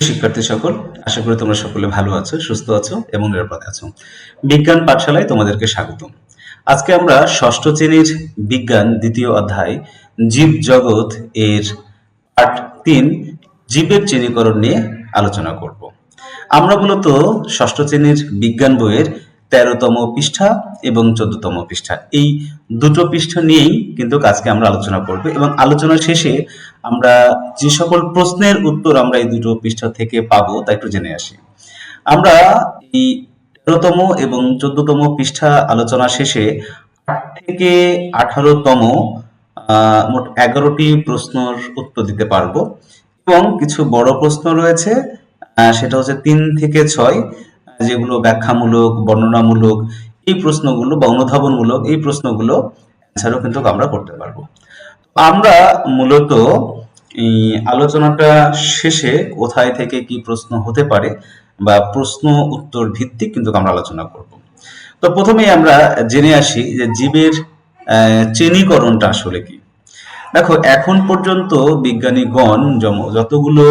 শিক্ষার্থী সকল, আশা করি তোমরা সকলে ভালো আছো, সুস্থ আছো এবং নিরাপদে আছো। বিজ্ঞান পাঠশালায় তোমাদেরকে স্বাগত আজকে আমরা ষষ্ঠ শ্রেণির বিজ্ঞান দ্বিতীয় অধ্যায়, জীব জগৎ এর পার্ট তিন, জীবের শ্রেণীকরণ নিয়ে আলোচনা করব। আমরা মূলত ষষ্ঠ শ্রেণির বিজ্ঞান বইয়ের তেরোতম পৃষ্ঠা এবং চোদ্দতম পৃষ্ঠা। এই দুটো পৃষ্ঠা নিয়েই কিন্তু আজকে আমরা আলোচনা করব এবং আলোচনা শেষে আমরা যে সকল প্রশ্নের উত্তর আমরা এই দুটো পৃষ্ঠা থেকে পাবো তা একটু জেনে আসি। আমরা এই তেরোতম এবং চোদ্দতম পৃষ্ঠা আলোচনা শেষে আট থেকে আঠারোতম মোট এগারোটি প্রশ্নের উত্তর দিতে পারব এবং কিছু বড় প্রশ্ন রয়েছে সেটা হচ্ছে তিন থেকে ছয়। যেগুলো ব্যাখ্যামূলক, বর্ণনামূলক, এই প্রশ্নগুলো বা অনুধাবনমূলক এই প্রশ্নগুলো অ্যান্সারও কিন্তু আমরা করতে পারব। আমরা মূলত আলোচনাটা শেষে কোথায় থেকে কি প্রশ্ন হতে পারে বা প্রশ্ন উত্তর ভিত্তিক কিন্তু আমরা আলোচনা করব। তো প্রথমেই আমরা জেনে আসি যে জীবের শ্রেণীকরণটা আসলে কি। দেখো, এখন পর্যন্ত বিজ্ঞানীগণ যতগুলো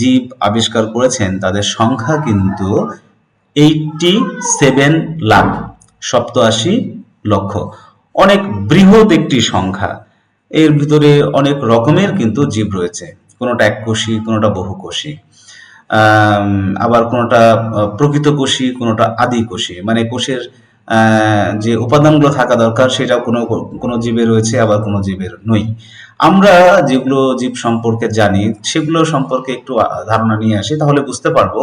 জীব আবিষ্কার করেছেন, তাদের সংখ্যা কিন্তু এইটটি সেভেন লাখ সপ্তআশি লক্ষ। অনেক বৃহৎ একটি সংখ্যা। এর ভিতরে অনেক রকমের কিন্তু জীব রয়েছে। কোনোটা এককোষী কোনোটা বহুকোষী আবার কোনোটা প্রকৃত কোষী, কোনোটা আদি কোষী। মানে কোষের যে উপাদানগুলো থাকা দরকার সেটা কোনো কোনো জীবে রয়েছে, আবার কোনো জীবের নই। আমরা যেগুলো জীব সম্পর্কে জানি, সেগুলো সম্পর্কে একটু ধারণা নিয়ে আসি, তাহলে বুঝতে পারব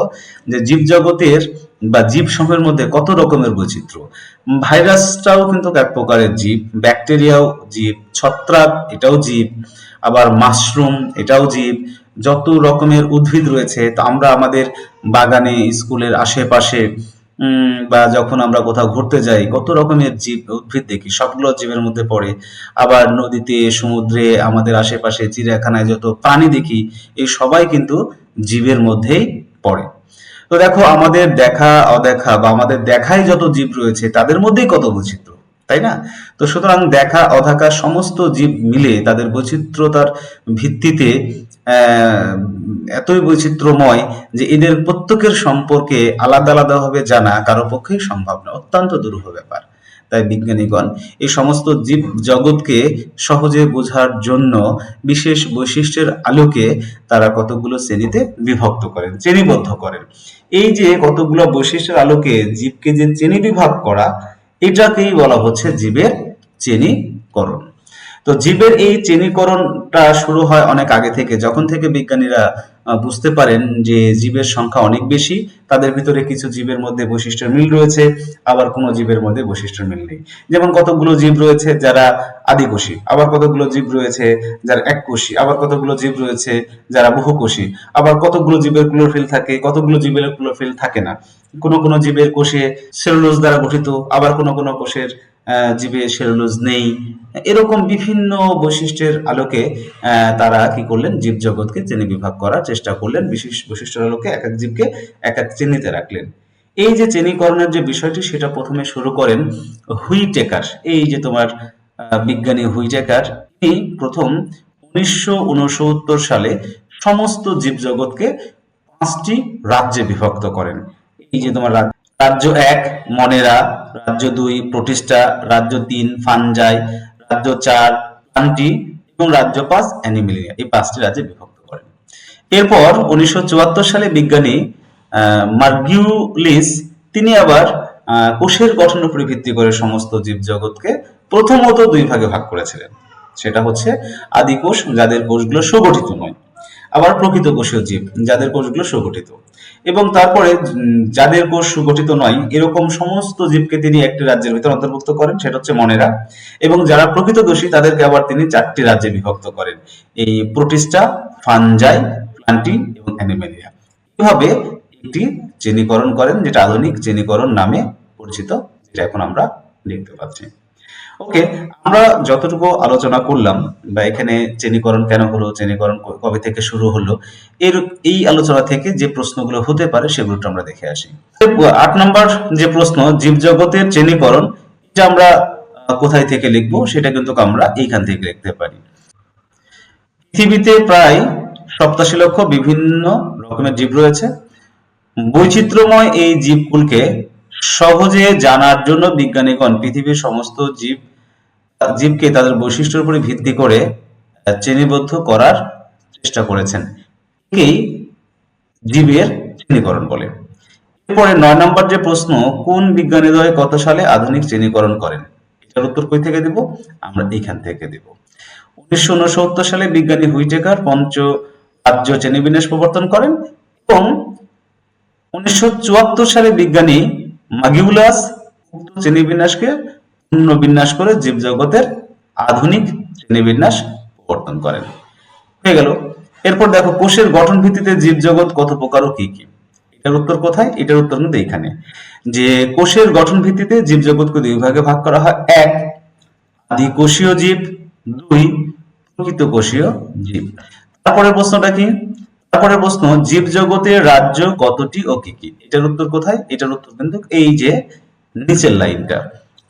যে জীব জগতের বা জীব সমূহের মধ্যে কত রকমের বৈচিত্র্য। ভাইরাসটাও কিন্তু এক প্রকারের জীব, ব্যাকটেরিয়াও জীব, ছত্রাক এটাও জীব, আবার মাশরুম এটাও জীব, যত রকমের উদ্ভিদ রয়েছে, তা আমরা আমাদের বাগানে, স্কুলের আশেপাশে বা যখন আমরা কোথাও ঘুরতে যাই, কত রকমের জীব উদ্ভিদ দেখি, সবগুলো জীবের মধ্যে পড়ে। আবার নদীতে, সমুদ্রে, আমাদের আশেপাশে, চিড়িয়াখানায় যত প্রাণী দেখি, এই সবাই কিন্তু জীবের মধ্যেই পড়ে। তো দেখো, আমাদের দেখা, অদেখা বা আমাদের দেখায় যত জীব রয়েছে, তাদের মধ্যেই কত বৈচিত্র্য, তাই না? তো সুতরাং দেখা, অদেখা সমস্ত জীব মিলে তাদের বৈচিত্র্যতার ভিত্তিতে এতই বৈচিত্র্যময় যে এদের প্রত্যেকের সম্পর্কে আলাদা আলাদাভাবে জানা কারও পক্ষেই সম্ভব না, অত্যন্ত দুরূহ ব্যাপার। তাই বিজ্ঞানীগণ, এই সমস্ত জীব জগৎকে সহজে বোঝার জন্য বিশেষ বৈশিষ্ট্যের আলোকে তারা কতগুলো শ্রেণীতে বিভক্ত করেন, শ্রেণীবদ্ধ করেন। এই যে কতগুলো বৈশিষ্ট্যের আলোকে জীবকে যে শ্রেণি বিভাগ করা, এটাকেই বলা হচ্ছে জীবের শ্রেণীকরণ। তো জীবের এই শ্রেণীকরণটা শুরু হয় অনেক আগে থেকে। যখন থেকে বিজ্ঞানীরা বুঝতে পারেন যে জীবের সংখ্যা অনেক বেশি, তাদের ভিতরে কিছু জীবের মধ্যে বৈশিষ্ট্যের মিল রয়েছে, আবার কোনো জীবের মধ্যে বৈশিষ্ট্যের মিল নেই। যেমন কতগুলো জীব রয়েছে যারা আদিকোষী, আবার কতগুলো জীব রয়েছে যারা এককোষী, আবার কতগুলো জীব রয়েছে যারা বহুকোষী, আবার কতগুলো জীবের ক্লোরোফিল থাকে কতগুলো জীবের ক্লোরোফিল থাকে না। কোনো কোনো জীবের কোষে সেলুলোজ দ্বারা গঠিত, আবার কোনো কোনো কোষের জীবে সেলুলোজ নেই। এরকম বিভিন্ন বৈশিষ্ট্যের আলোকে তারা কি করলেন? জীব জগৎকে শ্রেণি বিভাগ করার চেষ্টা করলেন। বিশেষ বৈশিষ্ট্যের আলোকে এক এক জীবকে এক এক শ্রেণীতে রাখলেন। এই যে শ্রেণীকরণের যে বিষয়টি, সেটা প্রথমে শুরু করেন হুইটেকার। এই যে তোমার বিজ্ঞানী হুইটেকার, তিনি প্রথম উনিশশো উনসত্তর সালে সমস্ত জীবজগৎকে পাঁচটি রাজ্যে বিভক্ত করেন। এই যে তোমার রাজ- রাজ্য এক, মনেরা, রাজ্য দুই প্রোটিস্টা রাজ্য তিন, ফানজাই, রাজ্য চার প্লান্টি এবং রাজ্য পাঁচ, অ্যানিমেলিয়া। এই পাঁচটি রাজ্যে বিভক্ত করেন। এরপর উনিশশো চুয়াত্তর সালে বিজ্ঞানী মার্গিউলিস তিনি আবার কোষের গঠনের উপরে ভিত্তি করে সমস্ত জীবজগৎকে প্রথমত দুই ভাগে ভাগ করেছিলেন। সেটা হচ্ছে আদি কোষ, যাদের কোষগুলো সুগঠিত নয়। আবার প্রকৃত কোষীয় জীব, যাদের কোষগুলো সুগঠিত। এবং তারপরে যাদের কোষ সুগঠিত নয়, এরকম সমস্ত জীবকে তিনি একটি রাজ্যের ভিতর অন্তর্ভুক্ত করেন, সেটা হচ্ছে মনেরা। এবং যারা প্রকৃত দোষী, তাদেরকে আবার তিনি চারটি রাজ্যে বিভক্ত করেন। এই প্রোটিস্টা, ফানজাই, প্লান্টি এবং অ্যানিমেলিয়া। এভাবে একটি শ্রেণীকরণ করেন, যেটা আধুনিক শ্রেণীকরণ নামে পরিচিত, যেটা এখন আমরা দেখতে পাচ্ছি। ওকে আমরা যতটুকু আলোচনা করলাম বা এখানে শ্রেণীকরণ কেন হলো শ্রেণীকরণ কবে থেকে শুরু হলো এর এই আলোচনা থেকে যে প্রশ্নগুলো হতে পারে সেগুলো আমরা দেখে আসি। আট নম্বর যে প্রশ্ন জীবজগতের শ্রেণীকরণ এটা আমরা কোথায় থেকে লিখব সেটা কিন্তু আমরা এইখান থেকে লিখতে পারি। পৃথিবীতে প্রায় সপ্তাশি লক্ষ বিভিন্ন রকমের জীব রয়েছে। বৈচিত্র্যময় এই জীবকুলকে সহজে জানার জন্য বিজ্ঞানীগণ পৃথিবীর সমস্ত জীব, জীবকে তাদের বৈশিষ্ট্যের উপরে ভিত্তি করে শ্রেণীবদ্ধ করার চেষ্টা করেছেন। একেই জীবের শ্রেণীকরণ বলে। এরপরে নয় নম্বর যে প্রশ্ন, কোন বিজ্ঞানীদ্বয় কত সালে আধুনিক শ্রেণীকরণ করেন? এটার উত্তর কই থেকে দেব? আমরা এখান থেকে দেব। উনিশশো উনসত্তর সালে বিজ্ঞানী হুইটেকার পঞ্চ রাজ্য শ্রেণীবিন্যাস প্রবর্তন করেন এবং উনিশশো চুয়াত্তর সালে বিজ্ঞানী মাগিউলাস, উক্ত শ্রেণীবিন্যাসকে পুনর্বিন্যাস করে জীবজগতের আধুনিক শ্রেণীবিন্যাস প্রবর্তন করেন। হয়ে গেল। এরপর দেখো, কোষের গঠন ভিত্তিতে জীবজগৎ কত প্রকার ও কি কি? এটার উত্তর কোথায়? এটার উত্তর কিন্তু এখানে। যে কোষের গঠন ভিত্তিতে জীবজগৎকে দুই ভাগে ভাগ করা হয়। এক আদি কোষীয় জীব। দুই প্রকৃত কোষীয় জীব। তারপরের প্রশ্নটা কি? তারপরের প্রশ্ন, জীবজগতের রাজ্য কতটি ও কি কি? এটার উত্তর কোথায়? এটার উত্তর কিন্তু এই যে নিচের লাইনটা।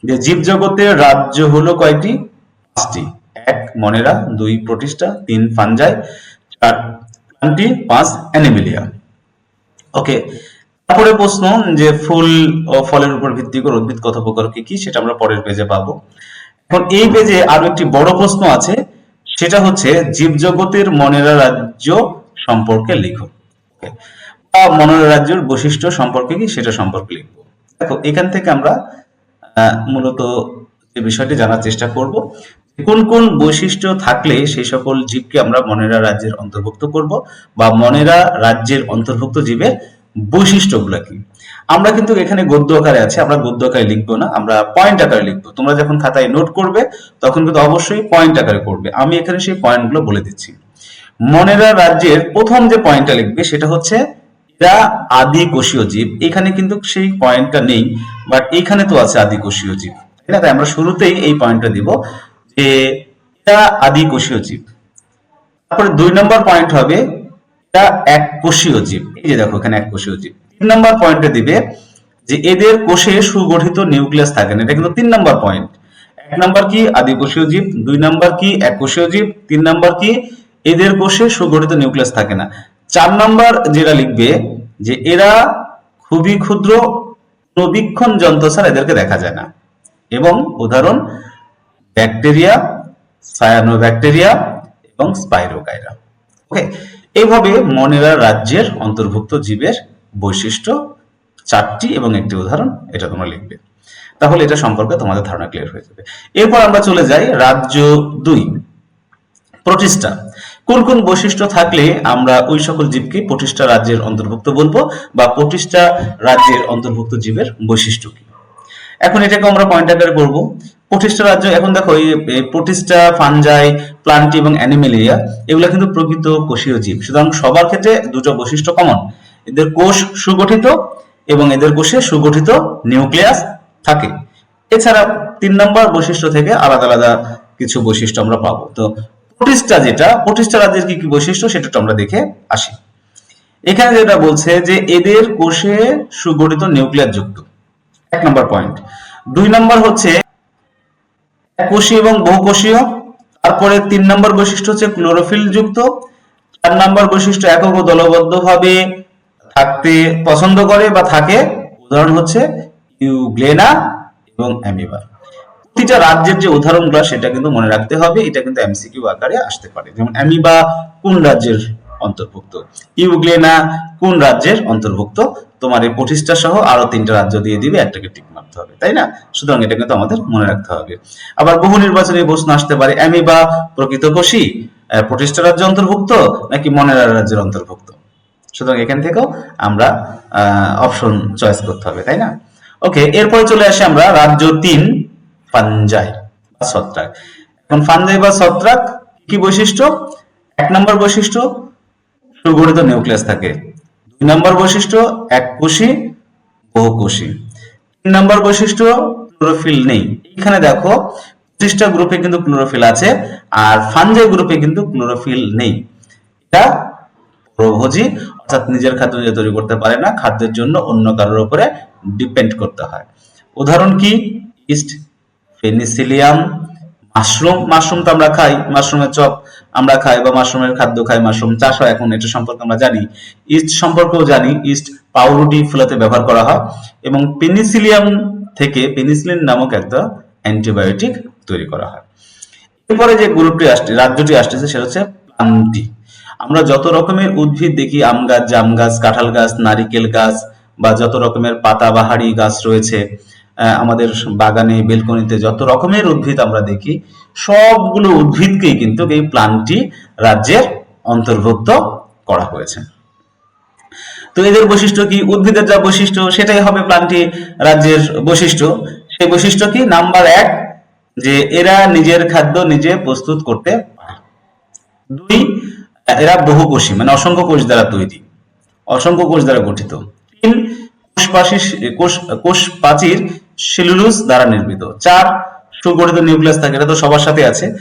যে জীবজগতের রাজ্য হলো কয়টি? পাঁচটি। এক মনেরা, দুই প্রতিষ্ঠা, তিন ফানজাই, চার প্লান্টি পাঁচ অ্যানিমেলিয়া। ওকে, তারপরে প্রশ্ন যে ফুল ও ফলের উপর ভিত্তি করে উদ্ভিদ কত প্রকার কি কি, সেটা আমরা পরের পেজে পাবো। এখন এই পেজে আরও একটি বড় প্রশ্ন আছে, সেটা হচ্ছে, জীবজগতের মনেরা রাজ্য সম্পর্কে লিখো বা মনেরা রাজ্যের বৈশিষ্ট্য সম্পর্কে কি সেটা সম্পর্কে লিখব। দেখো, এখান থেকে আমরা মূলত যে বিষয়টি জানার চেষ্টা করব, কোন কোন বৈশিষ্ট্য থাকলে সেই সকল জীবকে আমরা মনেরা রাজ্যের অন্তর্ভুক্ত করব বা মনেরা রাজ্যের অন্তর্ভুক্ত জীবের বৈশিষ্ট্যগুলো কি? আমরা কিন্তু এখানে গদ্য আকারে আছে, আমরা গদ্য আকারে লিখব না, আমরা পয়েন্ট আকারে লিখব। তোমরা যখন খাতায় নোট করবে, তখন কিন্তু অবশ্যই পয়েন্ট আকারে করবে আমি এখানে সেই পয়েন্টগুলো বলে দিচ্ছি। মনেরা রাজ্যের প্রথম যে পয়েন্টটা লিখবে সেটা হচ্ছে, এরা আদি কোষীয় জীব। এখানে কিন্তু সেই পয়েন্টটা নেই বাট এখানে তো আছে আদি কোষীয় জীব না? তাই আমরা শুরুতেই এই পয়েন্টটা দিব যে, এরা আদি কোষীয় জীব। তারপরে দুই নম্বর পয়েন্ট হবে এটা এক কোষীয় জীব। এই যে দেখো এখানে এক কোষীয় জীব। তিন নম্বর পয়েন্টে দিবে যে, এদের কোষে সুগঠিত নিউক্লিয়াস থাকে না। এটা কিন্তু তিন নম্বর পয়েন্ট এক নম্বর কি আদি কোষীয় জীব, দুই নম্বর কি এক কোষীয় জীব, তিন নম্বর কি এদের কোষে সুগঠিত নিউক্লিয়াস থাকে না। চার নম্বর যেটা লিখবে, যে এরা খুবই ক্ষুদ্র প্রবীক্ষণ যন্ত্র ছাড়া এদেরকে দেখা যায় না। এবং উদাহরণ, ব্যাকটেরিয়া সায়ানোব্যাকটেরিয়া এবং স্পাইরোকাইরা ওকে এইভাবে মনেরা রাজ্যের অন্তর্ভুক্ত জীবের বৈশিষ্ট্য চারটি এবং একটি উদাহরণ এটা তোমরা লিখবে। তাহলে এটা সম্পর্কে তোমাদের ধারণা ক্লিয়ার হয়ে যাবে। এরপর আমরা চলে যাই রাজ্য দুই, প্রতিষ্ঠা। কোন কোন বৈশিষ্ট্য থাকলে আমরা ওই সকল জীবকে প্রতিষ্ঠা রাজ্যের অন্তর্ভুক্ত বলব বা প্রতিষ্ঠা রাজ্যের অন্তর্ভুক্ত জীবের বৈশিষ্ট্য কি? এখন এটাকে আমরা পয়েন্ট আকারে করব। প্রতিষ্ঠা রাজ্য, এখন দেখো এই প্রতিষ্ঠা, ফানজাই, প্লান্টি এবং অ্যানিমেলিয়া, এগুলো কিন্তু প্রকৃত কোষীয় জীব। সুতরাং সবার ক্ষেত্রে দুটো বৈশিষ্ট্য কমন এদের কোষ সুগঠিত এবং এদের কোষে সুগঠিত নিউক্লিয়াস থাকে। এছাড়া তিন নম্বর বৈশিষ্ট্য থেকে আলাদা আলাদা কিছু বৈশিষ্ট্য আমরা পাবো। তো প্রতিষ্ঠা যেটা, প্রতিষ্ঠা রাজ্যের কি কি বৈশিষ্ট্য সেটা একটু আমরা দেখে আসি। এখানে যেটা বলছে যে এদের কোষে সুগঠিত নিউক্লিয়াস যুক্ত। এক নম্বর পয়েন্ট দুই নম্বর হচ্ছে কোষীয় এবং বহুকোষীয়। তারপরে তিন নম্বর বৈশিষ্ট্য হচ্ছে ক্লোরোফিল যুক্ত। চার নম্বর বৈশিষ্ট্য একক ও দলবদ্ধ ভাবে থাকতে পছন্দ করে বা থাকে। উদাহরণ হচ্ছে ইউগ্লেনা এবং অ্যামিবার। প্রতিটা রাজ্যের যে উদাহরণগুলো সেটা কিন্তু মনে রাখতে হবে। এটা কিন্তু এমসিকিউ আকারে আসতে পারে। যেমন অ্যামিবা কোন রাজ্যের অন্তর্ভুক্ত? ইউগ্লেনা কোন রাজ্যের অন্তর্ভুক্ত? তোমার এই প্রতিষ্ঠা সহ আরও তিনটা রাজ্য দিয়ে দিবে, একটাকে টিক মারতে হবে, তাই না? সুতরাং এটা কিন্তু আমাদের মনে রাখতে হবে। আবার বহু নির্বাচনী প্রশ্ন আসতে পারে, অ্যামিবা প্রকৃত কোষী প্রতিষ্ঠা রাজ্য অন্তর্ভুক্ত, নাকি মনেরা রাজ্যের অন্তর্ভুক্ত? সুতরাং এখান থেকেও আমরা অপশন চয়েস করতে হবে, তাই না? ওকে এরপরে চলে আসি আমরা রাজ্য তিন। ফানজাই বা ছত্রাক। এখন ফানজাই বা ছত্রাক কি বৈশিষ্ট্য? এক নম্বর বৈশিষ্ট্য, সুগঠিত নিউক্লিয়াস থাকে। দুই নম্বর বৈশিষ্ট্য বহুকোষী তিন নম্বর বৈশিষ্ট্য, ক্লোরোফিল নেই। এখানে দেখো গ্রুপে কিন্তু ক্লোরোফিল আছে, আর ফানজাই গ্রুপে কিন্তু ক্লোরোফিল নেই। এটা প্রভোজী, অর্থাৎ নিজের খাদ্য নিজে তৈরি করতে পারে না, খাদ্যের জন্য অন্য কারোর উপরে ডিপেন্ড করতে হয়। উদাহরণ কি? ইস্ট ফেনিসিলিয়াম মাশরুম মাশরুম তো আমরা খাই, মাশরুমের চপ আমরা খাই বা মাশরুমের খাদ্য খাই, মাশরুম চাষ হয় এখন, এটা সম্পর্কে আমরা জানি। ইস্ট সম্পর্কেও জানি, ইস্ট পাউরুটি ফুলাতে ব্যবহার করা হয় এবং পেনিসিলিয়াম থেকে পেনিসিলিন নামক একটা অ্যান্টিবায়োটিক তৈরি করা হয়। এরপরে যে গ্রুপটি আসছে, রাজ্যটি আসতেছে সেটা হচ্ছে প্লান্টি। আমরা যত রকমের উদ্ভিদ দেখি, আম গাছ, জাম গাছ, কাঁঠাল গাছ, নারিকেল গাছ বা যত রকমের পাতাবাহারি গাছ রয়েছে আমাদের বাগানে, বেলকনিতে যত রকমের উদ্ভিদ আমরা দেখি, সবগুলো উদ্ভিদকেই কিন্তু এই প্লান্টটি রাজ্যের অন্তর্ভুক্ত করা হয়েছে। তো এদের বৈশিষ্ট্য কি? উদ্ভিদের যা বৈশিষ্ট্য, সেটাই হবে প্লান্টি রাজ্যের বৈশিষ্ট্য। সেই বৈশিষ্ট্য কি? নাম্বার এক, যে এরা নিজের খাদ্য নিজে প্রস্তুত করতে দুই, এরা বহুকোষী মানে অসংখ্য কোষ দ্বারা তৈরি, অসংখ্য কোষ দ্বারা গঠিত। তিন কোষ কোষ কোষ প্রাচীর সেলুলোজ দ্বারা নির্মিত। চার, সুগঠিত নিউক্লিয়াস থাকে, এটা তো সবার সাথে আছে।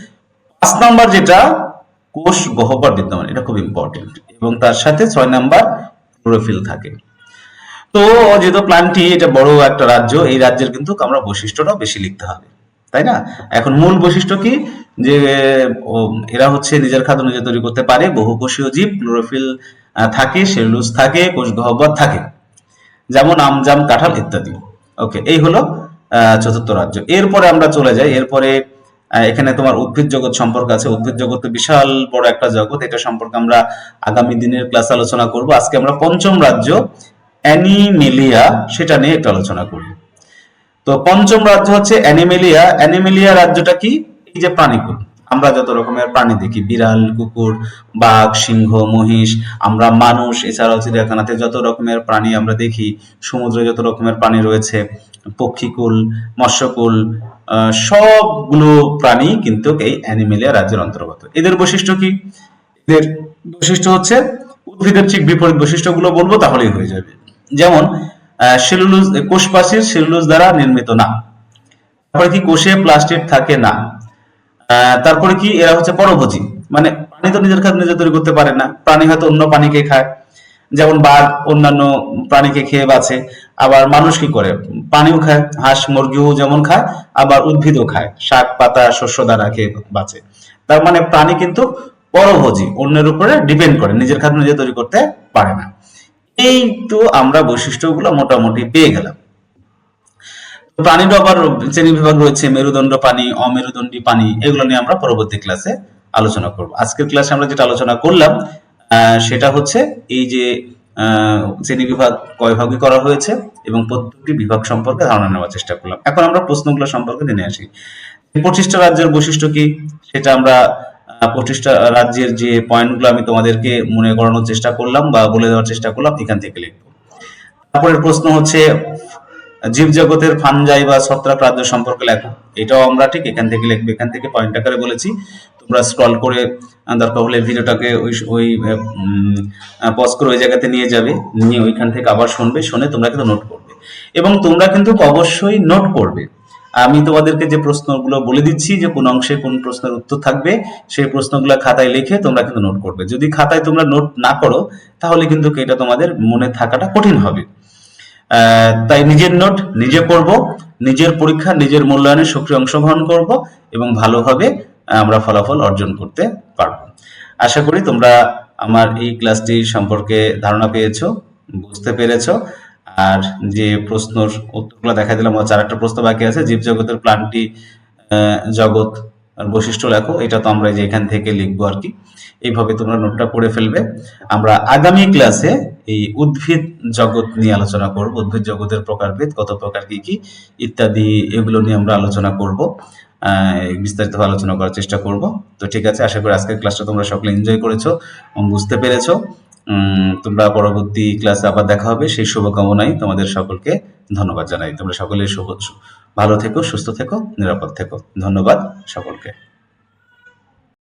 পাঁচ নাম্বার যেটা, কোষ গহ্বর বিদ্যমান, এটা খুব ইম্পর্টেন্ট এবং তার সাথে ছয় নাম্বার, ক্লোরোফিল থাকে। তো, যেহেতু প্ল্যানটি এটা বড় একটা রাজ্য, এই রাজ্যের কিন্তু আমরা বৈশিষ্ট্যটাও বেশি লিখতে হবে। তাই না? এখন মূল বৈশিষ্ট্য কি? যে এরা হচ্ছে নিজের খাদ্য নিজে তৈরি করতে পারে, বহুকোষীয় জীব, ক্লোরোফিল থাকে, সেলুলোজ থাকে, কোষ গহ্বর থাকে। যেমন আম, জাম, কাঁঠাল ইত্যাদি। ওকে এই হলো চতুর্থ রাজ্য। এরপরে আমরা চলে যাই। এরপরে এখানে তোমার উদ্ভিদ জগৎ সম্পর্ক আছে। উদ্ভিদ জগৎ তো বিশাল বড় একটা জগৎ। এটা সম্পর্কে আমরা আগামী দিনের ক্লাস আলোচনা করব। আজকে আমরা পঞ্চম রাজ্য, অ্যানিমেলিয়া, সেটা নিয়ে একটু আলোচনা করি। তো পঞ্চম রাজ্য হচ্ছে অ্যানিমেলিয়া। অ্যানিমেলিয়া রাজ্যটা কি? এই যে প্রাণীকুল। আমরা যত রকমের প্রাণী দেখি, বিড়াল, কুকুর, বাঘ, সিংহ, মহিষ, আমরা মানুষ, এছাড়াও চিড়িয়াখানাতে যত রকমের প্রাণী আমরা দেখি, সমুদ্রে যত রকমের প্রাণী রয়েছে, পক্ষীকুল, মৎস্যকুল সবগুলো প্রাণী কিন্তু এই অ্যানিমেলিয়া রাজ্যের অন্তর্গত। এদের বৈশিষ্ট্য কি? এদের বৈশিষ্ট্য হচ্ছে উদ্ভিদের ঠিক বিপরীত বৈশিষ্ট্যগুলো বলব, তাহলেই হয়ে যাবে। যেমন সেলুলোজ কোষ প্রাচীর সেলুলোজ দ্বারা নির্মিত না। তারপরে কি কোষে প্লাস্টিক থাকে না? তারপরে কি, এরা হচ্ছে পরভোজী। মানে প্রাণী তো নিজের খাদ্য নিজে তৈরি করতে পারে না। প্রাণী হয়তো অন্য প্রাণীকে খায়। যেমন বাঘ, অন্যান্য প্রাণীকে খেয়ে বাঁচে। আবার মানুষ কি করে? প্রাণীও খায়, হাঁস, মুরগিও যেমন খায়, আবার উদ্ভিদও খায়। শাক, পাতা, শস্য দ্বারা খেয়ে বাঁচে। তার মানে প্রাণী কিন্তু পরভোজী, অন্যের উপরে ডিপেন্ড করে, নিজের খাদ্য নিজে তৈরি করতে পারে না। এই তো আমরা বৈশিষ্ট্যগুলো মোটামুটি পেয়ে গেলাম। প্রাণীর আবার শ্রেণি বিভাগ রয়েছে, মেরুদণ্ড প্রাণী অমেরুদণ্ডী পানি, এগুলো নিয়ে আমরা পরবর্তী ক্লাসে আলোচনা করব। আজকের ক্লাসে আমরা যেটা আলোচনা করলাম সেটা হচ্ছে এই যে শ্রেণি বিভাগ কয় ভাগে করা হয়েছে এবং প্রত্যেকটি বিভাগ সম্পর্কে ধারণা নেওয়ার চেষ্টা করলাম। এখন আমরা প্রশ্নগুলো সম্পর্কে জেনে আসি। পঁচিশটা রাজ্যের বৈশিষ্ট্য কি? সেটা আমরা পঁচিশটা রাজ্যের যে পয়েন্টগুলো আমি তোমাদেরকে মনে করানোর চেষ্টা করলাম বা বলে দেওয়ার চেষ্টা করলাম, এখান থেকে লিখব। তারপরের প্রশ্ন হচ্ছে জীব জগতের ফানজাই বা ছত্রাক রাজ্য সম্পর্কে লেখো। এটাও আমরা ঠিক এখান থেকে লিখব। এখান থেকে পয়েন্ট আকারে বলেছি। তোমরা স্ক্রল করে দরকার হলে ভিডিওটাকে ওই ওই পজ করে ওই জায়গাতে নিয়ে যাবে। নিয়ে ওইখান থেকে আবার শুনবে, শুনে তোমরা কিন্তু নোট করবে। এবং তোমরা কিন্তু অবশ্যই নোট করবে। আমি তোমাদেরকে যে প্রশ্নগুলো বলে দিচ্ছি, যে কোন অংশে কোন প্রশ্নের উত্তর থাকবে, সেই প্রশ্নগুলো খাতায় লিখে তোমরা কিন্তু নোট করবে। যদি খাতায় তোমরা নোট না করো, তাহলে কিন্তু এটা তোমাদের মনে থাকাটা কঠিন হবে। তাই নিজের নোট নিজে করব নিজের পরীক্ষা নিজের মূল্যায়নে সক্রিয় অংশগ্রহণ করব এবং ভালোভাবে আমরা ফলাফল অর্জন করতে পারব। আশা করি তোমরা আমার এই ক্লাসটি সম্পর্কে ধারণা পেয়েছ বুঝতে পেরেছ। আর যে প্রশ্নর উত্তরগুলো দেখা দিলাম চার একটা প্রশ্ন বাকি আছে জীবজগতের আহ, জগৎ বৈশিষ্ট্য লেখো এটা তো আমরা যে এখান থেকে লিখব আর কি। এইভাবে তোমরা নোটটা পড়ে ফেলবে। আমরা আগামী ক্লাসে এই উদ্ভিদ জগৎ নিয়ে আলোচনা করব। উদ্ভিদ জগতের প্রকারভেদ কত প্রকার কি কি, ইত্যাদি এগুলো নিয়ে আমরা আলোচনা করব। বিস্তারিত আলোচনা করার চেষ্টা করব। তো ঠিক আছে, আশা করি আজকের ক্লাসটা তোমরা সকলে এনজয় করেছ বুঝতে পেরেছ। তোমরা পরবর্তী ক্লাসে আবার দেখা হবে। সেই শুভকামনাই তোমাদের সকলকে ধন্যবাদ জানাই। তোমরা সকলে শুভ, ভালো থেকো, সুস্থ থেকো, নিরাপদ থেকো। ধন্যবাদ সকলকে।